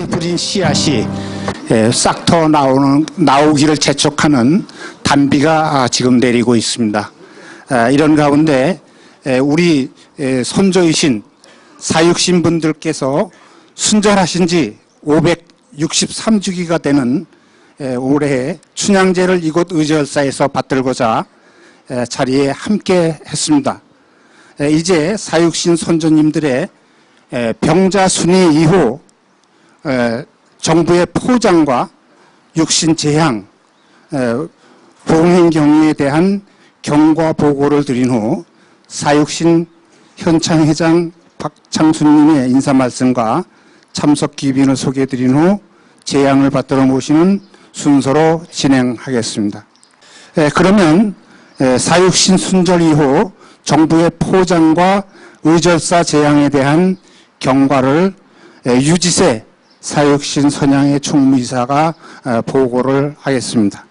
밭에 들인 씨앗이 싹 터 나오는 나오기를 재촉하는 단비가 아, 지금 내리고 있습니다. 아, 이런 가운데 에, 우리 에, 선조이신 사육신 분들께서 순절하신 지 563주기가 되는 에, 올해 춘향제를 이곳 의절사에서 받들고자 에, 자리에 함께 했습니다. 에, 이제 사육신 선조님들의 에, 병자 순위 이후 에, 정부의 포장과 육신 재향, 에, 봉행 경위에 대한 경과 보고를 드린 후 사육신 현창 회장 박창순님의 인사 말씀과 참석 기빈을 소개해 드린 후 재향을 받들어 모시는 순서로 진행하겠습니다. 에, 그러면 에, 사육신 순절 이후 정부의 포장과 의절사 재향에 대한 경과를 에, 유지세 사육신 선양의 총무이사가 에, 보고를 하겠습니다.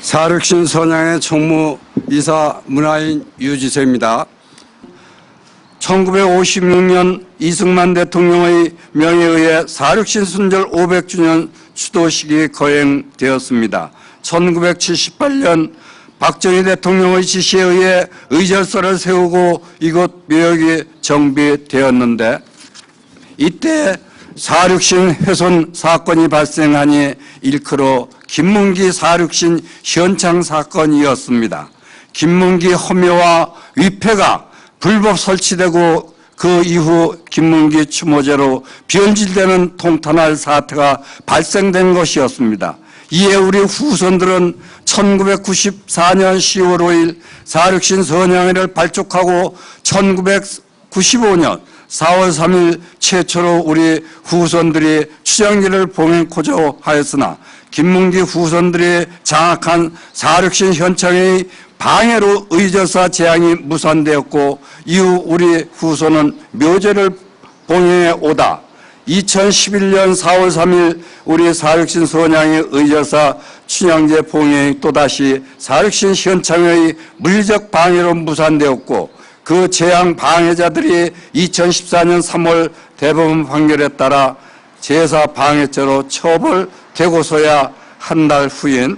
사륙신 선양의 총무 이사 문화인 유지세입니다. 1956년 이승만 대통령의 명에 의해 사륙신 순절 500주년 추도식이 거행되었습니다. 1978년 박정희 대통령의 지시에 의해 의절사를 세우고 이곳 묘역이 정비되었는데 이때 사륙신 훼손 사건이 발생하니 일크로 김문기 사륙신 현창 사건이었습니다. 김문기 허묘와 위패가 불법 설치되고 그 이후 김문기 추모제로 변질되는 통탄할 사태가 발생된 것이었습니다. 이에 우리 후손들은 1994년 10월 5일 사륙신 선양회를 발족하고 1995년 4월 3일 최초로 우리 후손들이 추장기를 봉행코조 하였으나 김문기 후손들이 장악한 사륙신 현창의 방해로 의저사 재앙이 무산되었고 이후 우리 후손은 묘제를 봉행해 오다 2011년 4월 3일 우리 사륙신 선양의 의저사 춘향제 봉행이 또다시 사륙신 현창의 물리적 방해로 무산되었고 그 재앙 방해자들이 2014년 3월 대법원 판결에 따라 제사 방해죄로 처벌되고서야 한 달 후인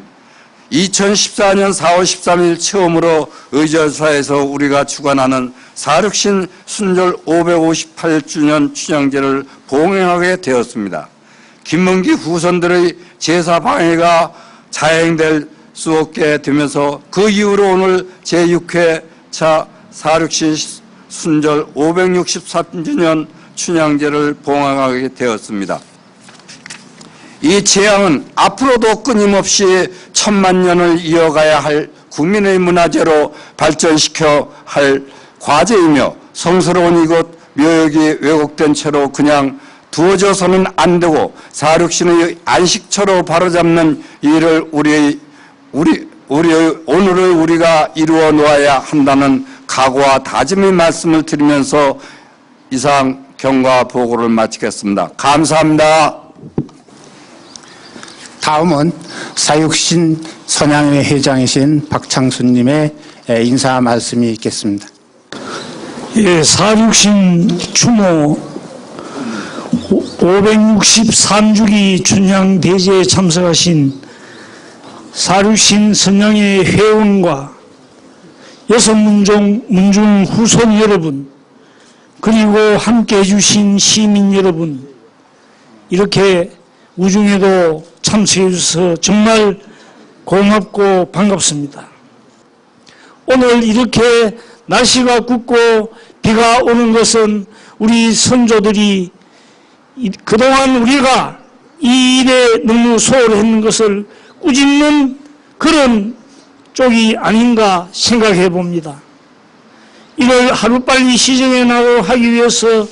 2014년 4월 13일 처음으로 의절사에서 우리가 주관하는 사륙신 순절 558주년 춘향제를 봉행하게 되었습니다. 김문기 후손들의 제사 방해가 자행될 수 없게 되면서 그 이후로 오늘 제6회 차 사륙신 순절 563주년 춘향제를 봉행하게 되었습니다. 이 재앙은 앞으로도 끊임없이 천만 년을 이어가야 할 국민의 문화재로 발전시켜 할 과제이며 성스러운 이곳 묘역이 왜곡된 채로 그냥 두어져서는 안 되고 사륙신의 안식처로 바로잡는 일을 우리 우리 우리의 오늘을 우리가 이루어 놓아야 한다는 각오와 다짐의 말씀을 드리면서 이상 경과 보고를 마치겠습니다. 감사합니다. 다음은 사육신 선양회 회장이신 박창순님의 인사 말씀이 있겠습니다. 예, 사륙신 추모 563주기 춘향 대제에 참석하신 사륙신 선양의 회원과 여섯 문중, 문중 후손 여러분 그리고 함께 해주신 시민 여러분 이렇게 우중에도 참석해 주셔서 정말 고맙고 반갑습니다. 오늘 이렇게 날씨가 굽고 비가 오는 것은 우리 선조들이 그동안 우리가 이 일에 너무 소홀했는 것을 꾸짖는 그런 쪽이 아닌가 생각해 봅니다. 이걸 하루빨리 시정해 나가고 하기 위해서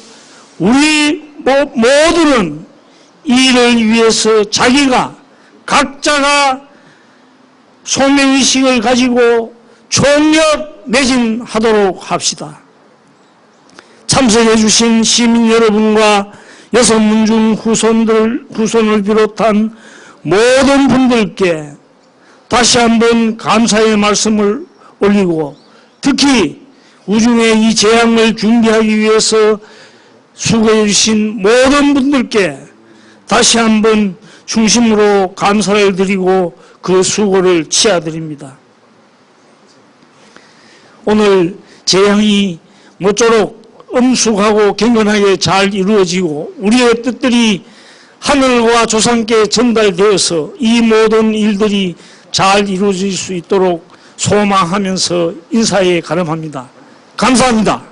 우리 모두는 이 일을 위해서 자기가 각자가 소명의식을 가지고 총력 매진하도록 합시다. 참석해 주신 시민 여러분과 여섯 문중 후손들, 후손을 비롯한 모든 분들께 다시 한번 감사의 말씀을 올리고 특히 우중의 이 재앙을 준비하기 위해서 수고해 주신 모든 분들께 다시 한번 중심으로 감사를 드리고 그 수고를 치아드립니다. 오늘 재향이 모쪼록 엄숙하고 경건하게 잘 이루어지고 우리의 뜻들이 하늘과 조상께 전달되어서 이 모든 일들이 잘 이루어질 수 있도록 소망하면서 인사에 가름합니다. 감사합니다.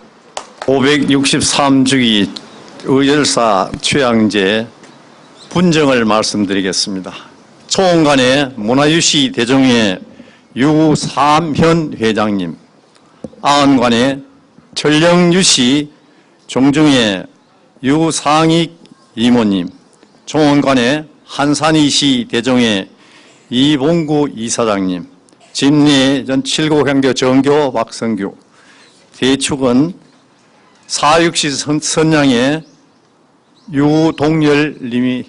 563주기 의열사 취향제 분정을 말씀드리겠습니다. 초원관의 문화유시 대종회 유삼현 회장님, 아은관의 전령유시 종중회 유상익 이모님, 종원관의 한산이시 대종회 이봉구 이사장님, 진리 전 칠곡향교 정교 박성규, 대축은 사육시 선- 선양의 유동열 님이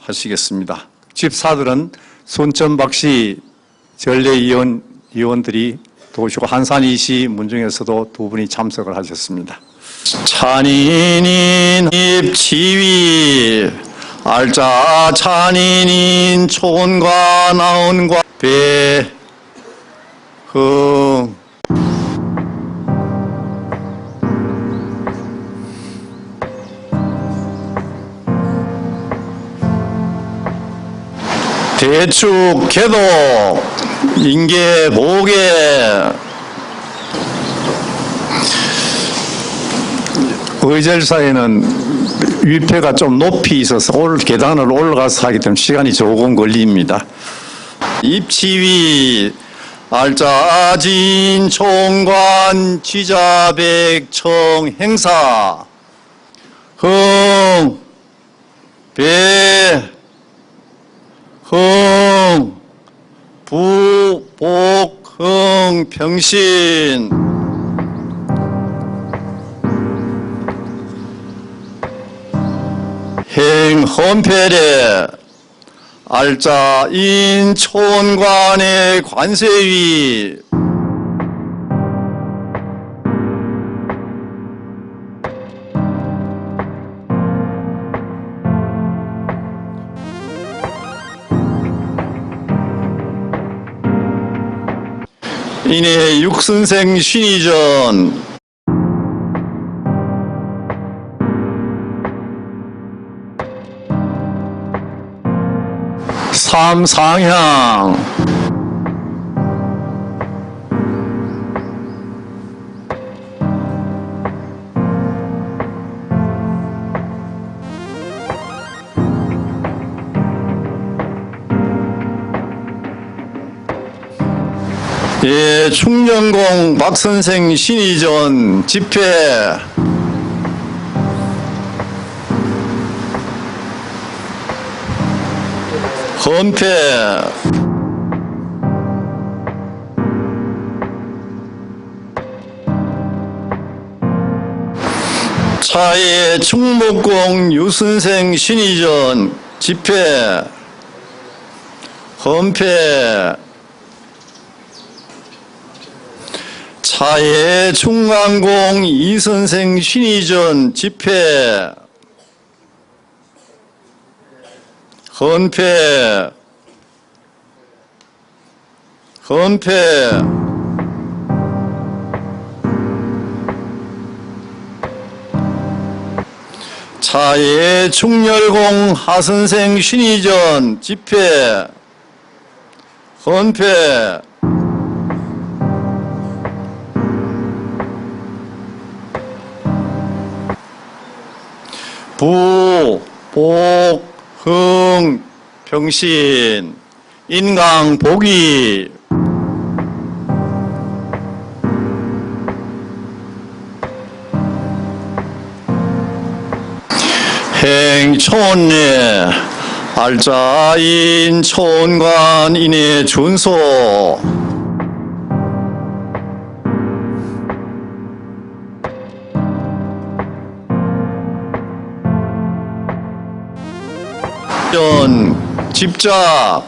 하시겠습니다. 집사들은 손천박씨 전례위원 위원들이 도시고 한산이시 문중에서도 두 분이 참석을 하셨습니다. 찬인인 입지위 알자 찬인인 초원과 나온과 배흥. 대축 개도 인계 보계 의절사에는 위패가 좀 높이 있어서 올 계단을 올라가서 하기 때문에 시간이 조금 걸립니다. 입치위 알짜진 총관 지자백청 행사 흥 배, 흥, 부, 복, 흥, 병신. 행, 헌패래, 알자, 인, 촌관의 관세위. 이내 육선생 신이전 삼상향. 예, 충녕공 박선생 신이전 집회 헌패 차의 충목공 유선생 신이전 집회. 헌패. 차의 중앙공 이선생 신이전 집회 헌패 헌패 차의 충렬공 하선생 신이전 집회. 헌패 부, 복, 흥, 병신, 인강, 복이, 행촌내, 알자인 촌관인의 준소, 전 집자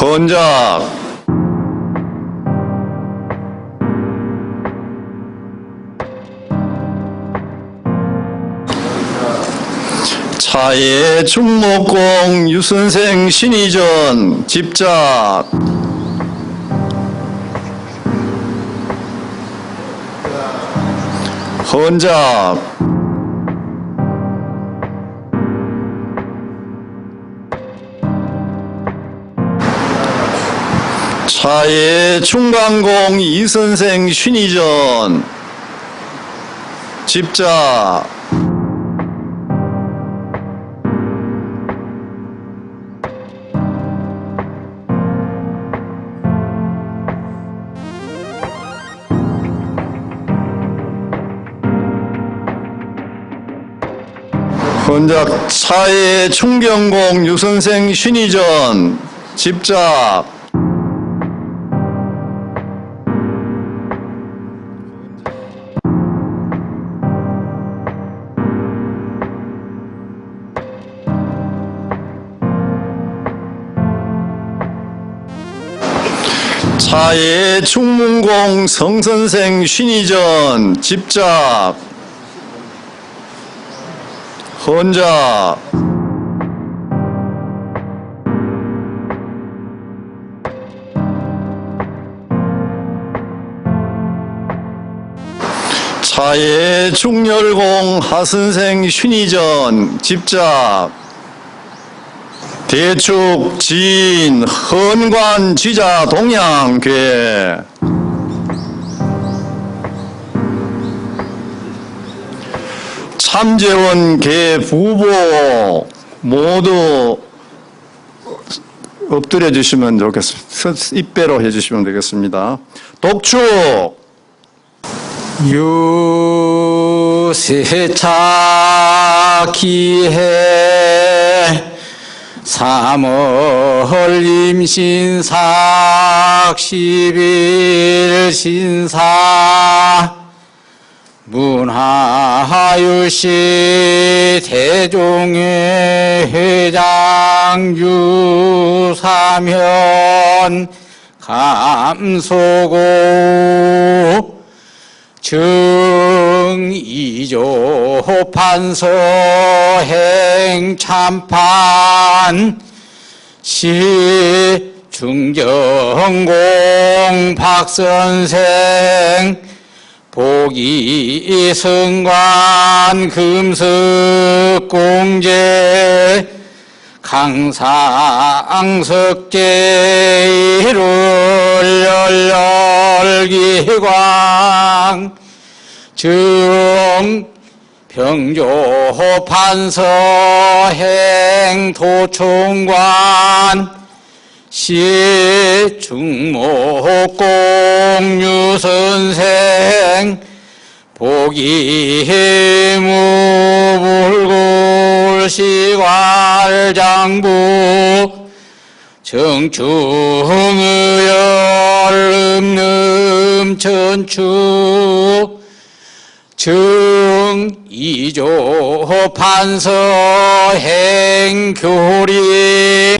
헌작 차의 충목공 유선생 신의전 집작 헌작 차의 충강공 이선생 신의전. 집작 헌작 차의 충경공 유선생 신의전 집작. 차의 충문공 성선생 신의전 집작 헌작 차의 충렬공 하선생 신의전 집작. 대축 지인 헌관 지자 동양괴 참재원 개 부보 모두 엎드려 주시면 좋겠습니다. 서- 입배로 해주시면 되겠습니다. 독축 유세차 기해 삼월 임신삭 십일 신사 문하유시 대종의 회장 유사면 감소고 증이조 판서행 참판 시 중정공 박선생 보기 승관 금석 공제 강상석계를 열열기광 정 병조 판서행 도총관 시 중목공유 선생 보기 무불굴 시괄장부 정충의열 음름 천추 증이조 판서행 교리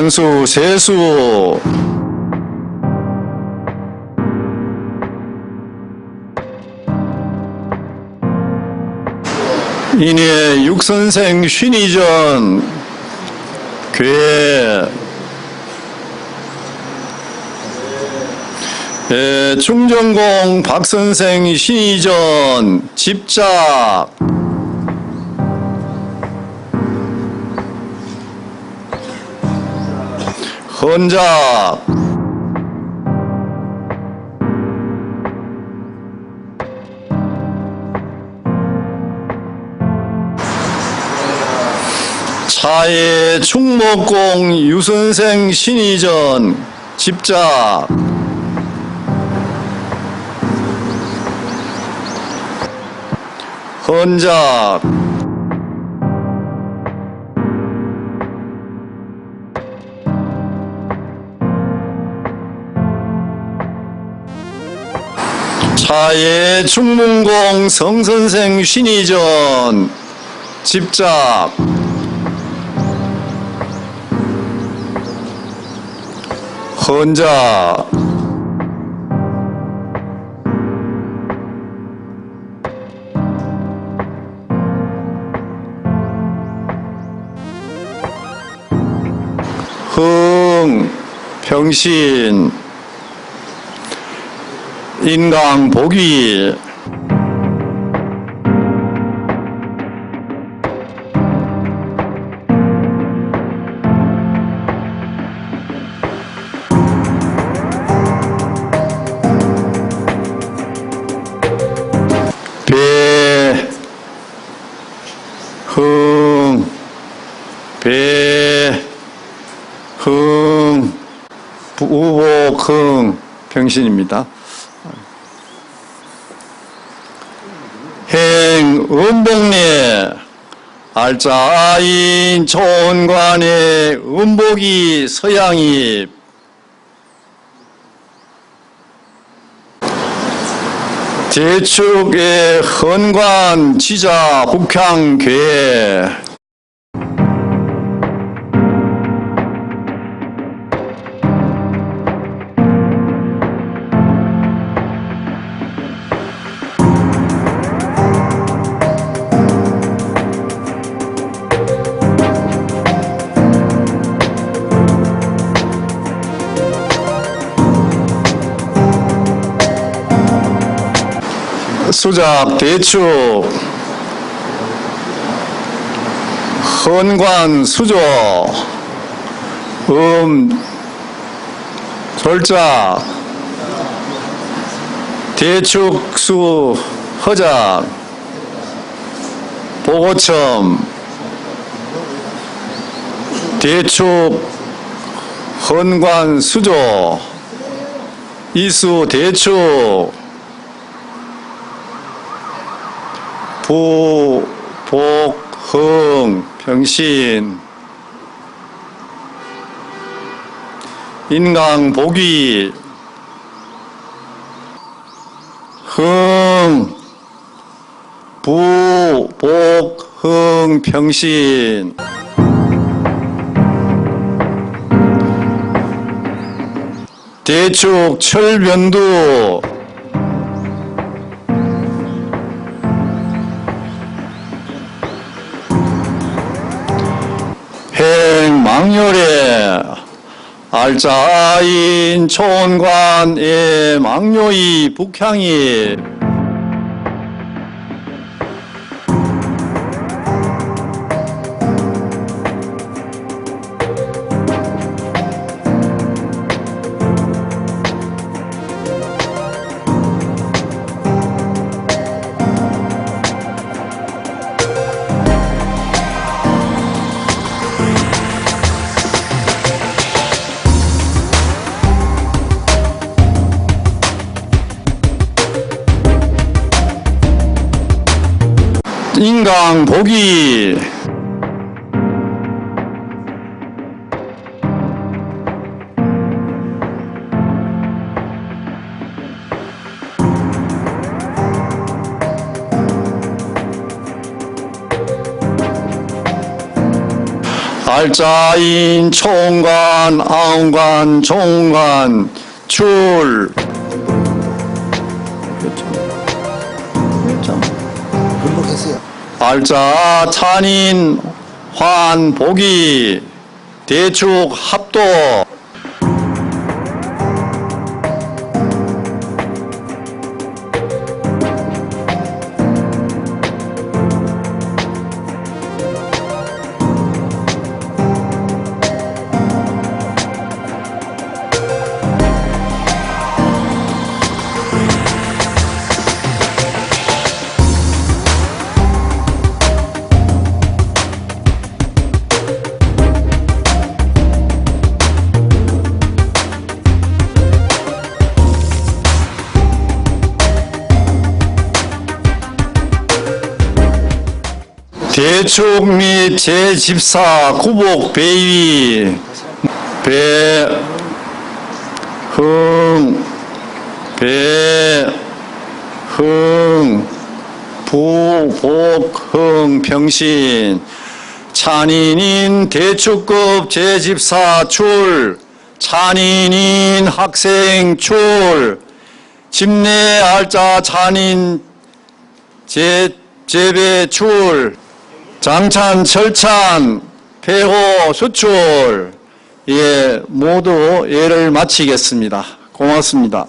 관수 세수. 이내 육선생 신의전 괴. 에, 충정공 박선생 신의전 집작 헌작 차의 충목공 유선생 신의전 집작 헌작 하예 충문공 성선생 신의전 집작. 헌자. 흥 병신. 인강 보기 배, 흥, 배, 흥, 우복, 흥, 병신입니다. 행, 음복례, 알짜인 초원관의 음복이 서양이 대축의 헌관 지자 북향교회 수작 대축 헌관 수조 음 절작 대축수 허작 보고첨 대축 헌관 수조 이수 대축 부, 복, 흥, 병신, 인강, 복위, 흥, 부, 복, 흥, 병신, 대축, 철변두, 알짜인 초원관의 망료이 북향이 알짜인 총관 아웅관 총관 출 알짜 찬인 환 보기 대축 합도 대축 및 제14 구복 배위 배, 흥, 배, 흥, 부, 복, 흥, 병신, 찬인인 대축급 제14 출, 찬인인 학생 출, 집내 알짜 찬인 재, 재배 출, 장찬 철찬, 폐호 수출, 예, 모두 예를 마치겠습니다. 고맙습니다.